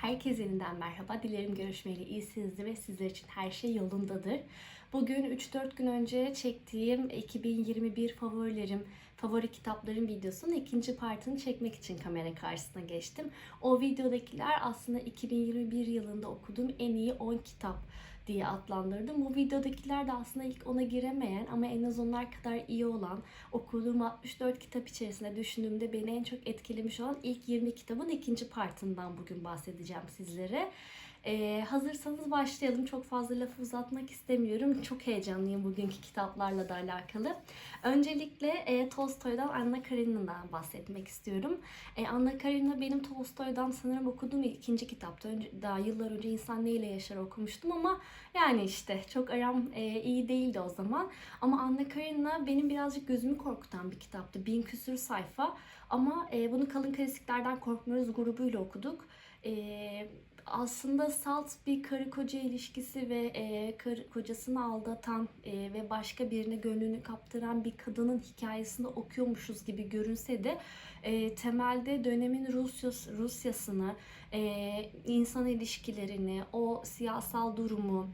Herkese yeniden merhaba. Dilerim görüşmeyeli iyisinizdir ve sizler için her şey yolundadır. Bugün 3-4 gün önce çektiğim 2021 favorilerim, favori kitaplarım videosunun ikinci partını çekmek için kamera karşısına geçtim. O videodakiler aslında 2021 yılında okuduğum en iyi 10 kitap diye adlandırdım. Bu videodakiler de aslında ilk ona giremeyen ama en az onlar kadar iyi olan okuduğum 64 kitap içerisinde düşündüğümde beni en çok etkilemiş olan ilk 20 kitabın ikinci partından bugün bahsedeceğim sizlere. Ee, hazırsanız başlayalım. Çok fazla lafı uzatmak istemiyorum. Çok heyecanlıyım bugünkü kitaplarla da alakalı. Öncelikle e, Tolstoy'dan Anna Karenina'dan bahsetmek istiyorum. E, Anna Karenina benim Tolstoy'dan sanırım okuduğum ikinci kitaptı. Önce, daha yıllar önce İnsan Neyle Yaşar okumuştum ama yani işte çok aram e, iyi değildi o zaman. Ama Anna Karenina benim birazcık gözümü korkutan bir kitaptı. Bin küsür sayfa ama e, bunu Kalın Klasiklerden Korkmuyoruz grubuyla okuduk. E, aslında salt bir karı koca ilişkisi ve e, karı, kocasını aldatan e, ve başka birine gönlünü kaptıran bir kadının hikayesini okuyormuşuz gibi görünse de e, temelde dönemin Rusyas, Rusyasını, e, insan ilişkilerini, o siyasal durumu,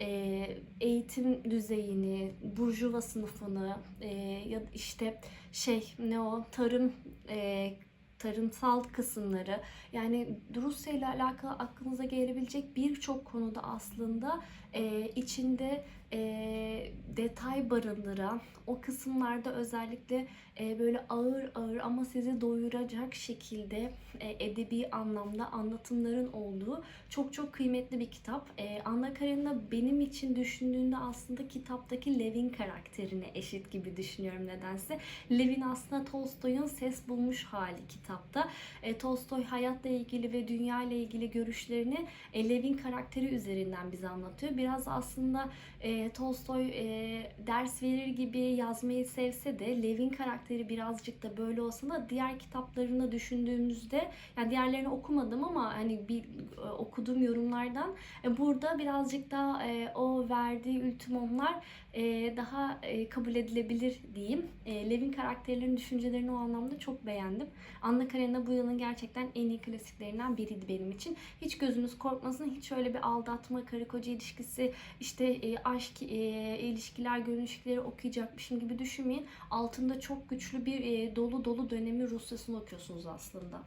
e, eğitim düzeyini, burjuva sınıfını e, ya işte şey ne o tarım e, tarımsal kısımları yani Rusya ile alakalı aklınıza gelebilecek birçok konuda aslında e, içinde e, detay barındıran o kısımlarda özellikle e, böyle ağır ağır ama sizi doyuracak şekilde e, edebi anlamda anlatımların olduğu çok çok kıymetli bir kitap. E, Anna Karenina benim için düşündüğünde aslında kitaptaki Levin karakterine eşit gibi düşünüyorum nedense. Levin aslında Tolstoy'un ses bulmuş hali kitapta. E, Tolstoy hayatla ilgili ve dünya ile ilgili görüşlerini e, Levin karakteri üzerinden bize anlatıyor. Biraz aslında e, Tolstoy e, ders verir gibi yazmayı sevse de Levin karakteri birazcık da böyle olsa da diğer kitaplarını düşündüğümüzde yani diğerlerini okumadım ama hani bir e, okuduğum yorumlardan e, burada birazcık daha e, o verdiği ultimonlar e, daha e, kabul edilebilir diyeyim. E, Levin karakterlerinin düşüncelerini o anlamda çok beğendim. Anna Karenina bu yılın gerçekten en iyi klasiklerinden biriydi benim için. Hiç gözünüz korkmasın. Hiç öyle bir aldatma, karı koca ilişkisi, işte e, aşk e, ilişkiler, gönül okuyacakmışım gibi düşünmeyin. Altında çok güçlü bir e, dolu dolu dönemi Rusyasını okuyorsunuz aslında.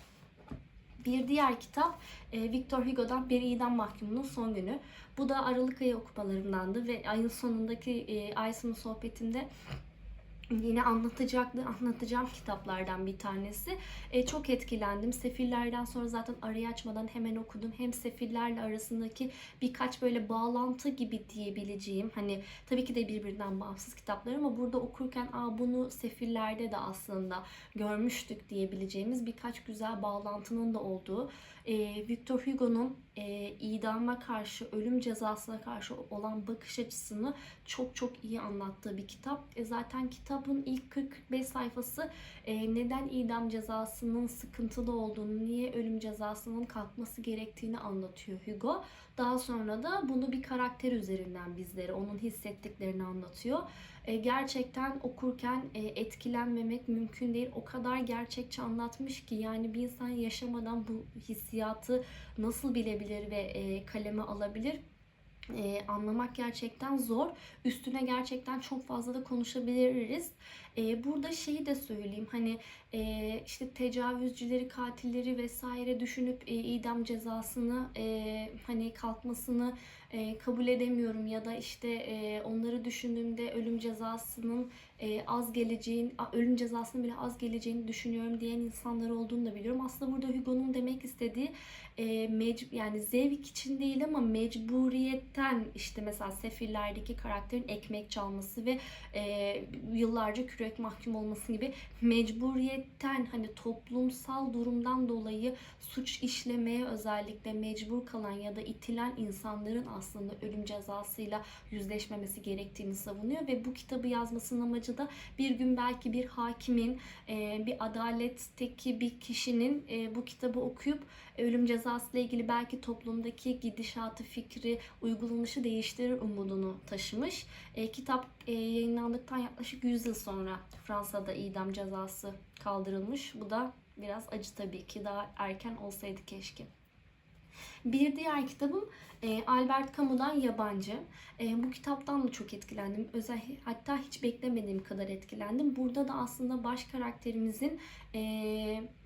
Bir diğer kitap e, Victor Hugo'dan Bir İdam Mahkumunun Son Günü. Bu da Aralık ayı okumalarındandı ve ayın sonundaki e, ay sonu sohbetimde yine anlatacaktı, anlatacağım kitaplardan bir tanesi. E, çok etkilendim. Sefillerden sonra zaten arayı açmadan hemen okudum. Hem sefillerle arasındaki birkaç böyle bağlantı gibi diyebileceğim. Hani tabii ki de birbirinden bağımsız kitaplar ama burada okurken Aa, bunu sefillerde de aslında görmüştük diyebileceğimiz birkaç güzel bağlantının da olduğu. E, Victor Hugo'nun e, idama karşı, ölüm cezasına karşı olan bakış açısını çok çok iyi anlattığı bir kitap. E, zaten kitabın ilk 40-45 sayfası e, neden idam cezasının sıkıntılı olduğunu, niye ölüm cezasının kalkması gerektiğini anlatıyor Hugo. Daha sonra da bunu bir karakter üzerinden bizlere, onun hissettiklerini anlatıyor. E, gerçekten okurken e, etkilenmemek mümkün değil. O kadar gerçekçi anlatmış ki yani bir insan yaşamadan bu hissiyatı nasıl bilebilir ve e, kaleme alabilir e, anlamak gerçekten zor. Üstüne gerçekten çok fazla da konuşabiliriz. E, burada şeyi de söyleyeyim hani e, işte tecavüzcüleri, katilleri vesaire düşünüp e, idam cezasını e, hani kalkmasını e, kabul edemiyorum ya da işte e, onları düşündüğümde ölüm cezasının e, az geleceğin, ölüm cezasının bile az geleceğini düşünüyorum diyen insanlar olduğunu da biliyorum. Aslında burada Hugo'nun demek istediği e, mec- yani zevk için değil ama mecburiyetten işte mesela Sefirler'deki karakterin ekmek çalması ve e, yıllarca kürek mahkum olması gibi mecburiyetten hani toplumsal durumdan dolayı suç işlemeye özellikle mecbur kalan ya da itilen insanların aslında ölüm cezasıyla yüzleşmemesi gerektiğini savunuyor ve bu kitabı yazmasının amacı da bir gün belki bir hakimin, e, bir adaletteki bir kişinin e, bu kitabı okuyup ölüm cezası ile ilgili belki toplumdaki gidişatı, fikri, uygulanışı değiştirir umudunu taşımış. E, kitap yayınlandıktan yaklaşık 100 yıl sonra Fransa'da idam cezası kaldırılmış. Bu da biraz acı tabii ki daha erken olsaydı keşke. Bir diğer kitabım e, Albert Camus'dan Yabancı. E, bu kitaptan da çok etkilendim. Özel hatta hiç beklemediğim kadar etkilendim. Burada da aslında baş karakterimizin e,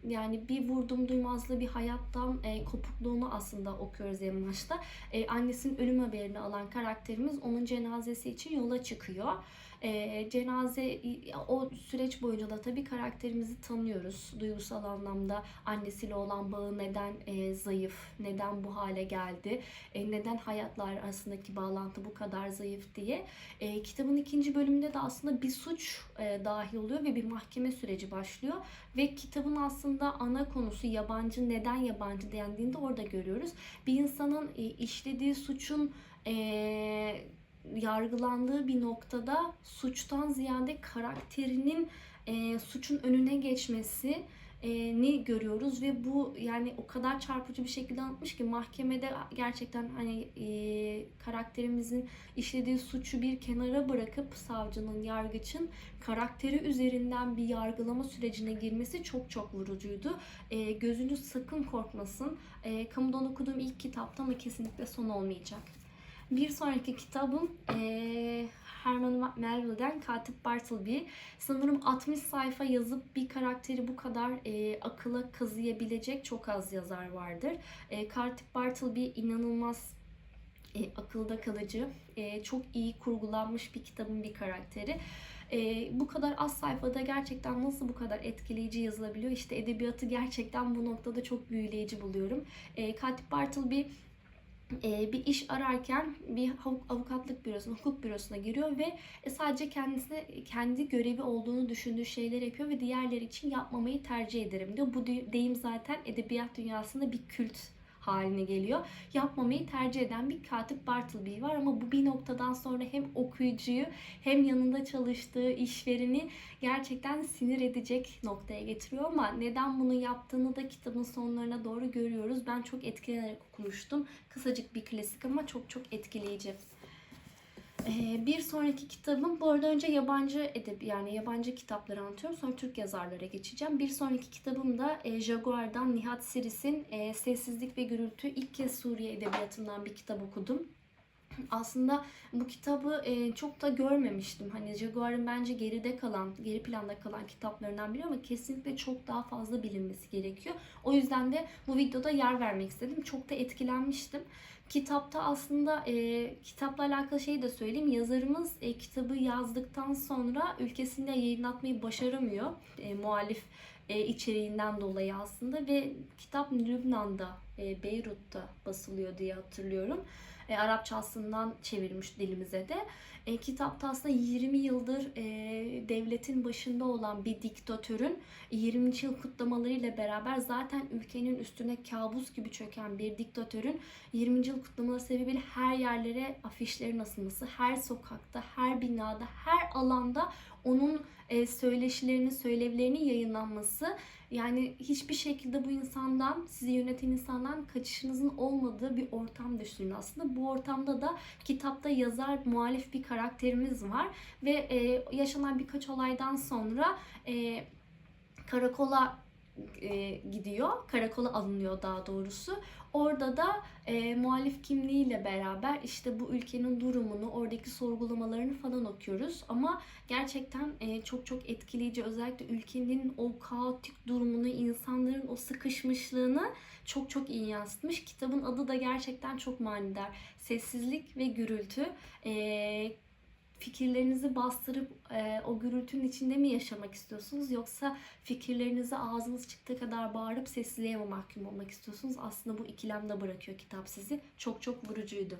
yani bir vurdum duymazlı bir hayattan e, kopukluğunu aslında okuyoruz en başta. E, annesinin ölüm haberini alan karakterimiz onun cenazesi için yola çıkıyor. E, cenaze o süreç boyunca da tabii karakterimizi tanıyoruz. Duygusal anlamda annesiyle olan bağı neden e, zayıf, neden bu hale geldi, e, neden hayatlar arasındaki bağlantı bu kadar zayıf diye. E, kitabın ikinci bölümünde de aslında bir suç e, dahil oluyor ve bir mahkeme süreci başlıyor. Ve kitabın aslında ana konusu yabancı, neden yabancı dendiğinde orada görüyoruz. Bir insanın e, işlediği suçun e, yargılandığı bir noktada suçtan ziyade karakterinin e, suçun önüne geçmesi ni görüyoruz ve bu yani o kadar çarpıcı bir şekilde anlatmış ki mahkemede gerçekten hani e, karakterimizin işlediği suçu bir kenara bırakıp savcının, yargıçın karakteri üzerinden bir yargılama sürecine girmesi çok çok vurucuydu. E, gözünüz sakın korkmasın. E, kamudan okuduğum ilk kitapta ama kesinlikle son olmayacak. Bir sonraki kitabım e, Herman Melville'den Katip Bartleby. Sanırım 60 sayfa yazıp bir karakteri bu kadar e, akıla kazıyabilecek çok az yazar vardır. E, Katip Bartleby inanılmaz e, akılda kalıcı, e, çok iyi kurgulanmış bir kitabın bir karakteri. E, bu kadar az sayfada gerçekten nasıl bu kadar etkileyici yazılabiliyor? İşte edebiyatı gerçekten bu noktada çok büyüleyici buluyorum. E, Katip Bartleby bir iş ararken bir avukatlık bürosuna, hukuk bürosuna giriyor ve e, sadece kendisine kendi görevi olduğunu düşündüğü şeyler yapıyor ve diğerleri için yapmamayı tercih ederim diyor. Bu deyim zaten edebiyat dünyasında bir kült haline geliyor. Yapmamayı tercih eden bir katip Bartleby var ama bu bir noktadan sonra hem okuyucuyu hem yanında çalıştığı işvereni gerçekten sinir edecek noktaya getiriyor ama neden bunu yaptığını da kitabın sonlarına doğru görüyoruz. Ben çok etkilenerek okumuştum. Kısacık bir klasik ama çok çok etkileyici. Ee, bir sonraki kitabım, bu arada önce yabancı edeb yani yabancı kitapları anlatıyorum. Sonra Türk yazarlara geçeceğim. Bir sonraki kitabım da e, Jaguar'dan Nihat Siris'in e, Sessizlik ve Gürültü. İlk kez Suriye Edebiyatı'ndan bir kitap okudum. Aslında bu kitabı e, çok da görmemiştim. Hani Jaguar'ın bence geride kalan, geri planda kalan kitaplarından biri ama kesinlikle çok daha fazla bilinmesi gerekiyor. O yüzden de bu videoda yer vermek istedim. Çok da etkilenmiştim. Kitapta aslında e, kitapla alakalı şeyi de söyleyeyim. Yazarımız e, kitabı yazdıktan sonra ülkesinde yayınlatmayı başaramıyor. E, muhalif e, içeriğinden dolayı aslında ve kitap Lübnan'da, e, Beyrut'ta basılıyor diye hatırlıyorum e, Arapçasından çevirmiş dilimize de. E, kitapta aslında 20 yıldır e, devletin başında olan bir diktatörün 20. yıl kutlamalarıyla beraber zaten ülkenin üstüne kabus gibi çöken bir diktatörün 20. yıl kutlamaları sebebiyle her yerlere afişlerin asılması, her sokakta, her binada, her alanda onun e, söyleşilerini, söylevlerini yayınlanması yani hiçbir şekilde bu insandan, sizi yöneten insandan kaçışınızın olmadığı bir ortam düşünün aslında. Bu ortamda da kitapta yazar, muhalif bir karakterimiz var ve e, yaşanan birkaç olaydan sonra e, karakola e, gidiyor. Karakola alınıyor daha doğrusu. Orada da e, muhalif kimliğiyle beraber işte bu ülkenin durumunu, oradaki sorgulamalarını falan okuyoruz. Ama gerçekten e, çok çok etkileyici. Özellikle ülkenin o kaotik durumunu, insanların o sıkışmışlığını çok çok iyi yansıtmış. Kitabın adı da gerçekten çok manidar. Sessizlik ve gürültü. E, fikirlerinizi bastırıp e, o gürültünün içinde mi yaşamak istiyorsunuz yoksa fikirlerinizi ağzınız çıktığı kadar bağırıp sessizliğe mi mahkum olmak istiyorsunuz? Aslında bu ikilemde bırakıyor kitap sizi. Çok çok vurucuydu.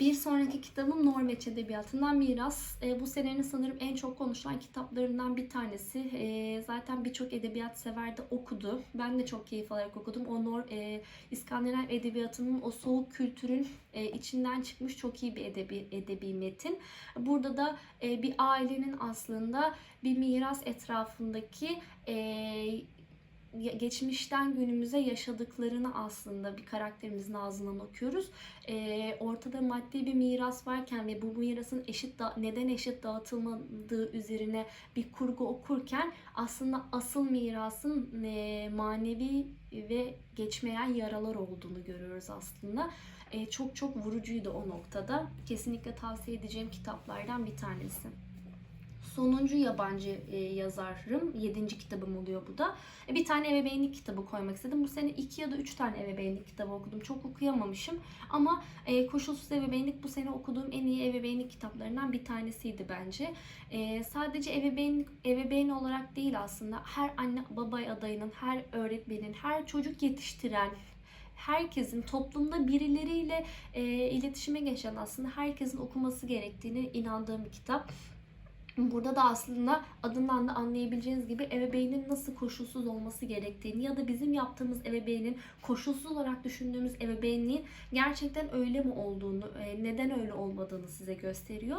Bir sonraki kitabım Norveç Edebiyatı'ndan Miras. E, bu senenin sanırım en çok konuşulan kitaplarından bir tanesi. E, zaten birçok edebiyat sever de okudu. Ben de çok keyif alarak okudum. O Nor e, İskandinav Edebiyatı'nın o soğuk kültürün e, içinden çıkmış çok iyi bir edebi, edebi metin. Burada da e, bir ailenin aslında bir miras etrafındaki e, geçmişten günümüze yaşadıklarını aslında bir karakterimizin ağzından okuyoruz. E, ortada maddi bir miras varken ve bu mirasın eşit da, neden eşit dağıtılmadığı üzerine bir kurgu okurken aslında asıl mirasın e, manevi ve geçmeyen yaralar olduğunu görüyoruz aslında. E, çok çok vurucuydu o noktada. Kesinlikle tavsiye edeceğim kitaplardan bir tanesi. Sonuncu yabancı e, yazarım. Yedinci kitabım oluyor bu da. E, bir tane ebeveynlik kitabı koymak istedim. Bu sene iki ya da üç tane ebeveynlik kitabı okudum. Çok okuyamamışım. Ama e, Koşulsuz Ebeveynlik bu sene okuduğum en iyi ebeveynlik kitaplarından bir tanesiydi bence. E, sadece ebeveyn, ebeveyn olarak değil aslında. Her anne baba adayının, her öğretmenin, her çocuk yetiştiren, herkesin toplumda birileriyle e, iletişime geçen aslında herkesin okuması gerektiğini inandığım bir kitap. Burada da aslında adından da anlayabileceğiniz gibi ebeveynin nasıl koşulsuz olması gerektiğini ya da bizim yaptığımız ebeveynin koşulsuz olarak düşündüğümüz ebeveynliğin gerçekten öyle mi olduğunu, e, neden öyle olmadığını size gösteriyor.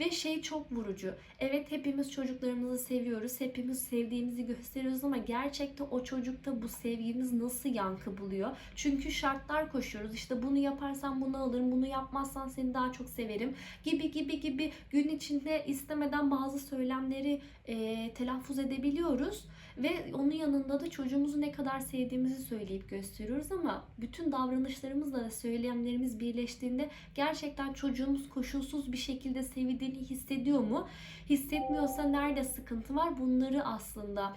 Ve şey çok vurucu. Evet hepimiz çocuklarımızı seviyoruz. Hepimiz sevdiğimizi gösteriyoruz ama gerçekten o çocukta bu sevgimiz nasıl yankı buluyor? Çünkü şartlar koşuyoruz. İşte bunu yaparsan bunu alırım, bunu yapmazsan seni daha çok severim gibi gibi gibi gün içinde istemeden bazı söylemleri e, telaffuz edebiliyoruz ve onun yanında da çocuğumuzu ne kadar sevdiğimizi söyleyip gösteriyoruz ama bütün davranışlarımızla ve söylemlerimiz birleştiğinde gerçekten çocuğumuz koşulsuz bir şekilde sevildiğini hissediyor mu? Hissetmiyorsa nerede sıkıntı var? Bunları aslında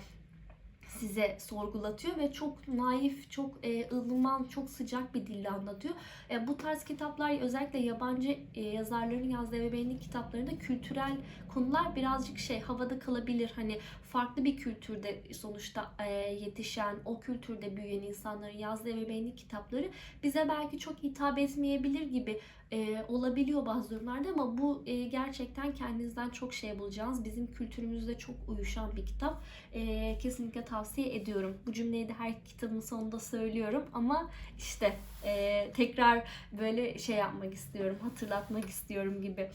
size sorgulatıyor ve çok naif, çok e, ılıman, çok sıcak bir dille anlatıyor. E, bu tarz kitaplar özellikle yabancı e, yazarların yazdığı ebeveynlik kitaplarında kültürel konular birazcık şey havada kalabilir. Hani farklı bir kültürde sonuçta e, yetişen, o kültürde büyüyen insanların yazdığı ebeveynlik kitapları bize belki çok hitap etmeyebilir gibi e, olabiliyor bazı durumlarda ama bu e, gerçekten kendinizden çok şey bulacağınız, bizim kültürümüzde çok uyuşan bir kitap. E, kesinlikle tavsiye ediyorum. Bu cümleyi de her kitabın sonunda söylüyorum ama işte e, tekrar böyle şey yapmak istiyorum, hatırlatmak istiyorum gibi.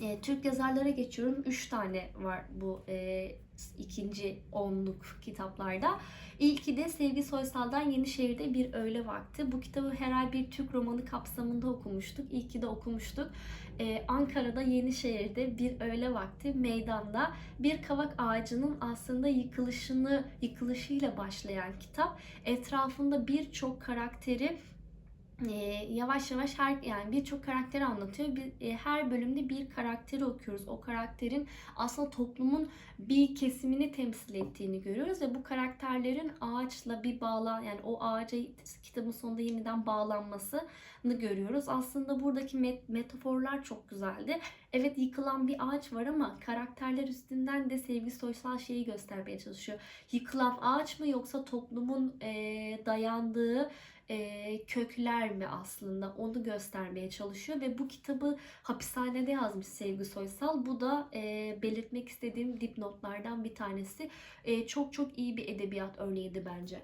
E, Türk yazarlara geçiyorum. Üç tane var bu e, ikinci onluk kitaplarda. İlki de Sevgi Soysal'dan Yenişehir'de Bir Öğle Vakti. Bu kitabı herhalde bir Türk romanı kapsamında okumuştuk. İyi ki de okumuştuk. Ee, Ankara'da Yenişehir'de bir öğle vakti meydanda bir kavak ağacının aslında yıkılışını yıkılışıyla başlayan kitap. Etrafında birçok karakteri e, yavaş yavaş her yani birçok karakteri anlatıyor. Bir, e, her bölümde bir karakteri okuyoruz. O karakterin aslında toplumun bir kesimini temsil ettiğini görüyoruz ve bu karakterlerin ağaçla bir bağlan yani o ağaca kitabın sonunda yeniden bağlanmasını görüyoruz. Aslında buradaki met- metaforlar çok güzeldi. Evet yıkılan bir ağaç var ama karakterler üstünden de sevgi soysal şeyi göstermeye çalışıyor. Yıkılan ağaç mı yoksa toplumun e, dayandığı e, kökler mi aslında onu göstermeye çalışıyor ve bu kitabı hapishanede yazmış Sevgi Soysal. Bu da e, belirtmek istediğim dipnotlardan bir tanesi. E, çok çok iyi bir edebiyat örneğiydi bence.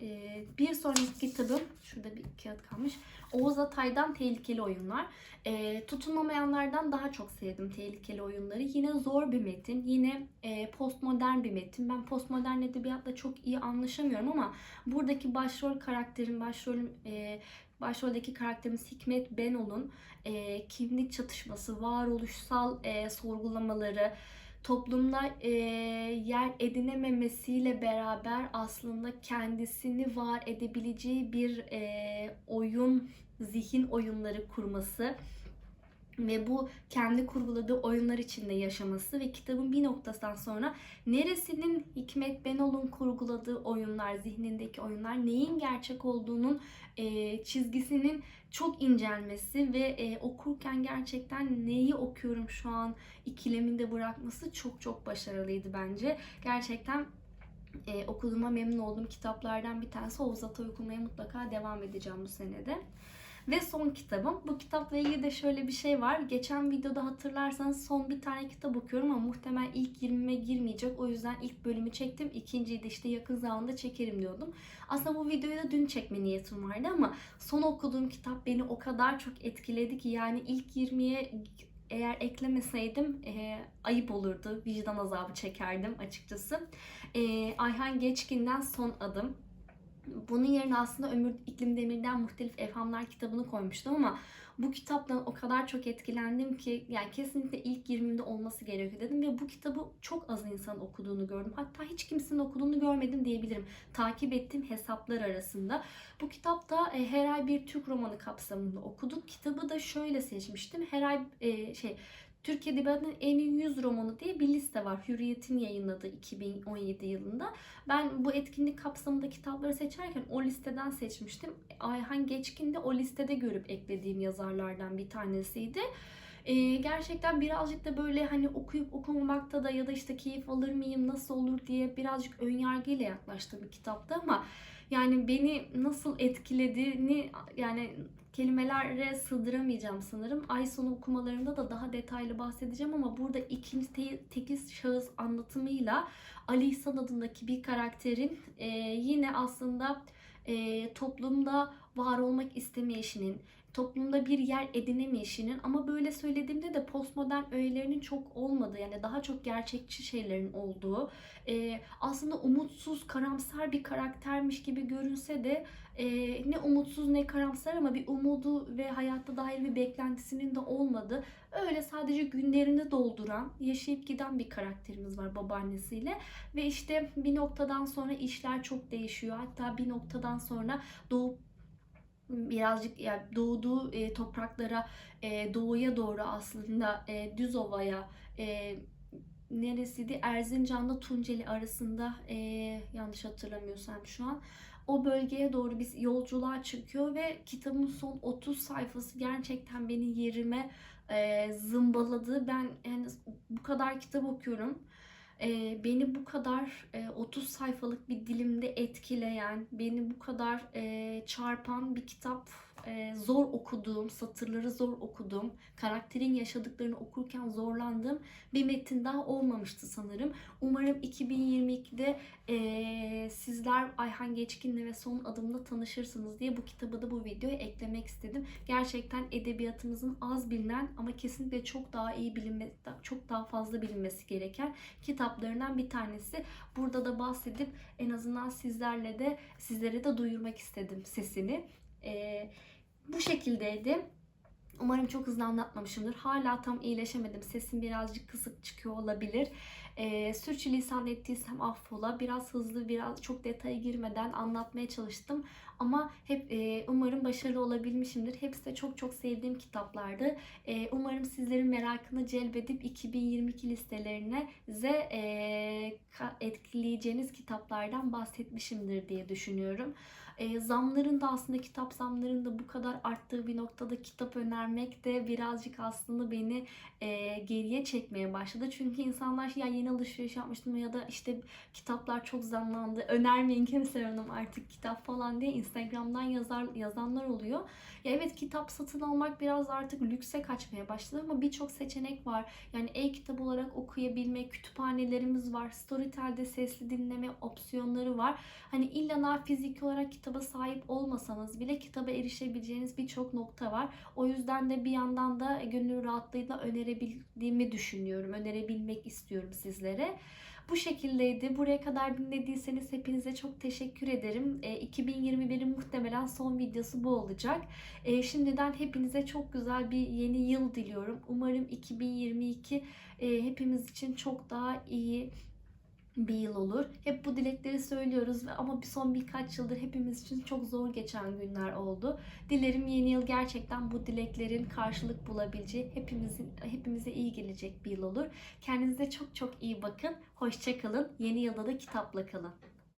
E, bir sonraki kitabım, şurada bir kağıt kalmış. Oğuz Atay'dan Tehlikeli Oyunlar. E, tutunamayanlardan daha çok sevdim tehlikeli oyunları. Yine zor bir metin, yine e, postmodern bir metin. Ben postmodern edebiyatla çok iyi anlaşamıyorum ama buradaki başrol karakterin, başrolün e, başroldeki karakterimiz Hikmet Benol'un e, kimlik çatışması, varoluşsal e, sorgulamaları, toplumda e, yer edinememesiyle beraber aslında kendisini var edebileceği bir e, oyun, zihin oyunları kurması ve bu kendi kurguladığı oyunlar içinde yaşaması ve kitabın bir noktasından sonra neresinin Hikmet Benol'un kurguladığı oyunlar, zihnindeki oyunlar neyin gerçek olduğunun e, çizgisinin çok incelmesi ve e, okurken gerçekten neyi okuyorum şu an ikileminde bırakması çok çok başarılıydı bence. Gerçekten e, okuduğuma memnun olduğum kitaplardan bir tanesi Oğuz Atay okumaya mutlaka devam edeceğim bu senede. Ve son kitabım. Bu kitapla ilgili de şöyle bir şey var. Geçen videoda hatırlarsanız son bir tane kitap okuyorum ama muhtemelen ilk 20'me girmeyecek. O yüzden ilk bölümü çektim. İkinciyi de işte yakın zamanda çekerim diyordum. Aslında bu videoyu da dün çekme niyetim vardı ama son okuduğum kitap beni o kadar çok etkiledi ki yani ilk 20'ye eğer eklemeseydim e, ayıp olurdu. Vicdan azabı çekerdim açıkçası. E, Ayhan Geçkin'den Son Adım. Bunun yerine aslında Ömür İklim Demir'den Muhtelif Evhamlar kitabını koymuştum ama bu kitaptan o kadar çok etkilendim ki yani kesinlikle ilk 20'de olması gerekiyor dedim ve bu kitabı çok az insan okuduğunu gördüm. Hatta hiç kimsenin okuduğunu görmedim diyebilirim. Takip ettiğim hesaplar arasında. Bu kitapta e, her ay bir Türk romanı kapsamında okuduk. Kitabı da şöyle seçmiştim. Her ay e, şey Türk Edebiyatı'nın en iyi 100 romanı diye bir liste var. Hürriyet'in yayınladığı 2017 yılında. Ben bu etkinlik kapsamında kitapları seçerken o listeden seçmiştim. Ayhan Geçkin de o listede görüp eklediğim yazarlardan bir tanesiydi. Ee, gerçekten birazcık da böyle hani okuyup okumamakta da ya da işte keyif alır mıyım nasıl olur diye birazcık önyargıyla yaklaştım bir kitapta ama yani beni nasıl etkilediğini yani kelimelere sığdıramayacağım sanırım. Ay sonu okumalarında da daha detaylı bahsedeceğim ama burada ikinci te- tekil şahıs anlatımıyla Ali İhsan adındaki bir karakterin e, yine aslında e, toplumda var olmak istemeyişinin, toplumda bir yer edinemeyişinin ama böyle söylediğimde de postmodern öğelerinin çok olmadığı yani daha çok gerçekçi şeylerin olduğu e, aslında umutsuz, karamsar bir karaktermiş gibi görünse de e, ne umutsuz ne karamsar ama bir umudu ve hayatta dair bir beklentisinin de olmadığı öyle sadece günlerini dolduran, yaşayıp giden bir karakterimiz var babaannesiyle ve işte bir noktadan sonra işler çok değişiyor. Hatta bir noktadan sonra doğup birazcık yani doğduğu e, topraklara e, doğuya doğru aslında e, düz ovaya e, neresiydi Erzincan'da Tunceli arasında e, yanlış hatırlamıyorsam şu an o bölgeye doğru biz yolculuğa çıkıyor ve kitabın son 30 sayfası gerçekten beni yerime e, zımbaladı. Ben yani bu kadar kitap okuyorum. E, beni bu kadar e, 30 sayfalık bir dilimde etkileyen, beni bu kadar e, çarpan bir kitap e, zor okuduğum, satırları zor okuduğum, karakterin yaşadıklarını okurken zorlandığım bir metin daha olmamıştı sanırım. Umarım 2022'de e, sizler Ayhan Geçkin'le ve Son Adım'la tanışırsınız diye bu kitabı da bu videoya eklemek istedim. Gerçekten edebiyatımızın az bilinen ama kesinlikle çok daha iyi bilinme, çok daha fazla bilinmesi gereken kitaplarından bir tanesi. Burada da bahsedip en azından sizlerle de sizlere de duyurmak istedim sesini. Ee, bu şekildeydi. Umarım çok hızlı anlatmamışımdır. Hala tam iyileşemedim. Sesim birazcık kısık çıkıyor olabilir. Ee, sürçülisan ettiysem affola. Biraz hızlı, biraz çok detaya girmeden anlatmaya çalıştım. Ama hep e, umarım başarılı olabilmişimdir. Hepsi de çok çok sevdiğim kitaplardı. E, umarım sizlerin merakını celbedip 2022 listelerine ze e, etkileyeceğiniz kitaplardan bahsetmişimdir diye düşünüyorum. E, zamların da aslında kitap zamlarının da bu kadar arttığı bir noktada kitap önermek de birazcık aslında beni e, geriye çekmeye başladı. Çünkü insanlar ya yeni alışveriş yapmıştım ya da işte kitaplar çok zamlandı. Önermeyin kimse hanım artık kitap falan diye Instagram'dan yazar yazanlar oluyor. Ya evet kitap satın almak biraz artık lükse kaçmaya başladı ama birçok seçenek var. Yani e-kitap olarak okuyabilme kütüphanelerimiz var. Storytel'de sesli dinleme opsiyonları var. Hani illa fiziki olarak kitaba sahip olmasanız bile kitaba erişebileceğiniz birçok nokta var. O yüzden de bir yandan da gönül rahatlığıyla önerebildiğimi düşünüyorum. Önerebilmek istiyorum sizlere. Bu şekildeydi. Buraya kadar dinlediyseniz hepinize çok teşekkür ederim. E, 2021'in muhtemelen son videosu bu olacak. E, şimdiden hepinize çok güzel bir yeni yıl diliyorum. Umarım 2022 e, hepimiz için çok daha iyi bir yıl olur. Hep bu dilekleri söylüyoruz ama bir son birkaç yıldır hepimiz için çok zor geçen günler oldu. Dilerim yeni yıl gerçekten bu dileklerin karşılık bulabileceği, hepimizin hepimize iyi gelecek bir yıl olur. Kendinize çok çok iyi bakın. Hoşça kalın. Yeni yılda da kitapla kalın.